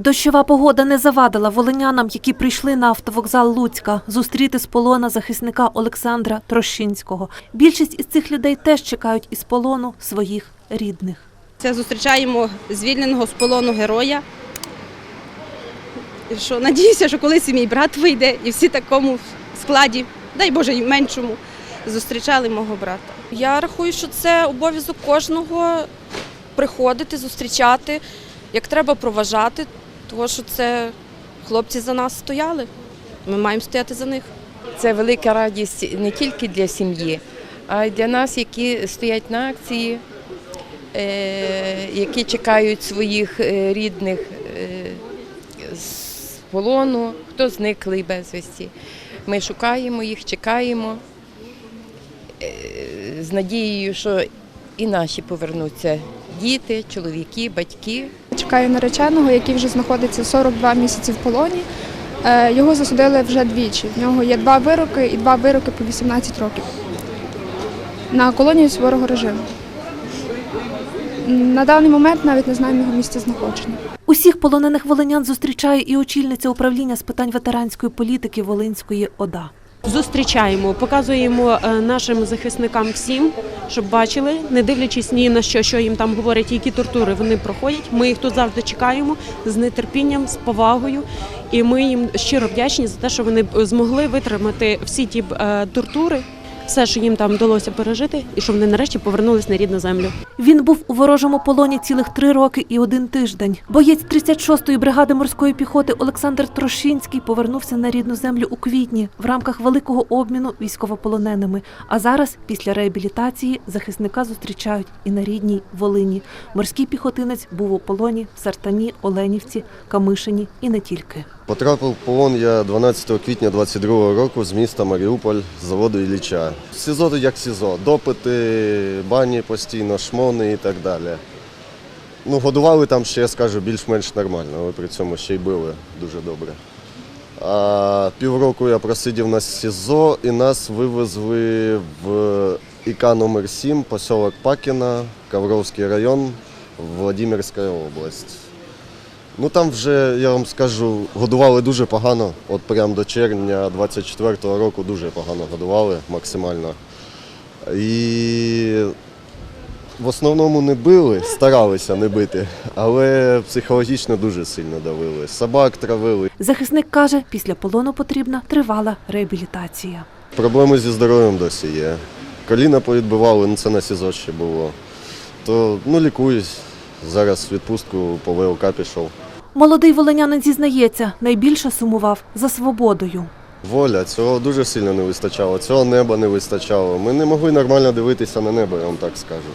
Дощова погода не завадила волинянам, які прийшли на автовокзал Луцька, зустріти з полона захисника Олександра Трощинського. Більшість із цих людей теж чекають із полону своїх рідних. Це зустрічаємо звільненого з полону героя. І що надіюся, що колись і мій брат вийде, і всі в такому складі, дай Боже, і в меншому, зустрічали мого брата. Я рахую, що це обов'язок кожного приходити, зустрічати, як треба проважати, тому що це хлопці за нас стояли. Ми маємо стояти за них. Це велика радість не тільки для сім'ї, а й для нас, які стоять на акції, е, які чекають своїх е, рідних е, з полону, хто зниклий безвісті. Ми шукаємо їх, чекаємо з надією, що і наші повернуться діти, чоловіки, батьки. Чекаю нареченого, який вже знаходиться 42 місяці в полоні. Е, Його засудили вже двічі. В нього є два вироки і два вироки по 18 років на колонію суворого режиму. На даний момент навіть не знаємо його місця знаходження. Усіх полонених волинян зустрічає і очільниця управління з питань ветеранської політики Волинської ОДА. Зустрічаємо, показуємо е, нашим захисникам всім, щоб бачили, не дивлячись ні на що, що їм там говорять, які тортури вони проходять. Ми їх тут завжди чекаємо з нетерпінням, з повагою, і ми їм щиро вдячні за те, що вони змогли витримати всі ті е, тортури, все, що їм там вдалося пережити, і що вони нарешті повернулись на рідну землю. Він був у ворожому полоні цілих три роки і один тиждень. Боєць 36-ї бригади морської піхоти Олександр Трошинський повернувся на рідну землю у квітні в рамках великого обміну військовополоненими. А зараз, після реабілітації, захисника зустрічають і на рідній Волині. Морський піхотинець був у полоні в Сартані, Оленівці, Камишині і не тільки. Потрапив в полон я 12 квітня 22 року з міста Маріуполь з заводу Ілліча. СІЗО як СІЗО, допити, бані постійно, шмони і так далі. Ну, годували там ще, я скажу, більш-менш нормально, але при цьому ще й били дуже добре. А півроку я просидів на СІЗО і нас вивезли в ІК номер 7 поселок Пакіна, Ковровський район, Владимирська область. Ну там вже, я вам скажу, годували дуже погано. От прямо до червня 24-го року дуже погано годували максимально. І в основному не били, старалися не бити, але психологічно дуже сильно давили. Собак травили. Захисник каже, після полону потрібна тривала реабілітація. Проблеми зі здоров'ям досі є. Коліна повідбивали, ну це на СІЗО ще було. То ну лікуюсь. Зараз відпустку по ВЛК пішов. Молодий волинянин зізнається, найбільше сумував за свободою. Воля, цього дуже сильно не вистачало, цього неба не вистачало. Ми не могли нормально дивитися на небо, я вам так скажу.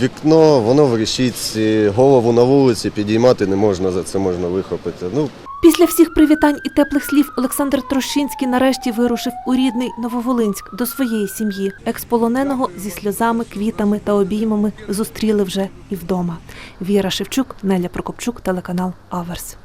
Вікно, воно в решітці, голову на вулиці підіймати не можна, за це можна вихопити. Ну, Після всіх привітань і теплих слів Олександр Трощинський нарешті вирушив у рідний Нововолинськ до своєї сім'ї. Експолоненого зі сльозами, квітами та обіймами зустріли вже і вдома. Віра Шевчук, Неля Прокопчук, телеканал Аверс.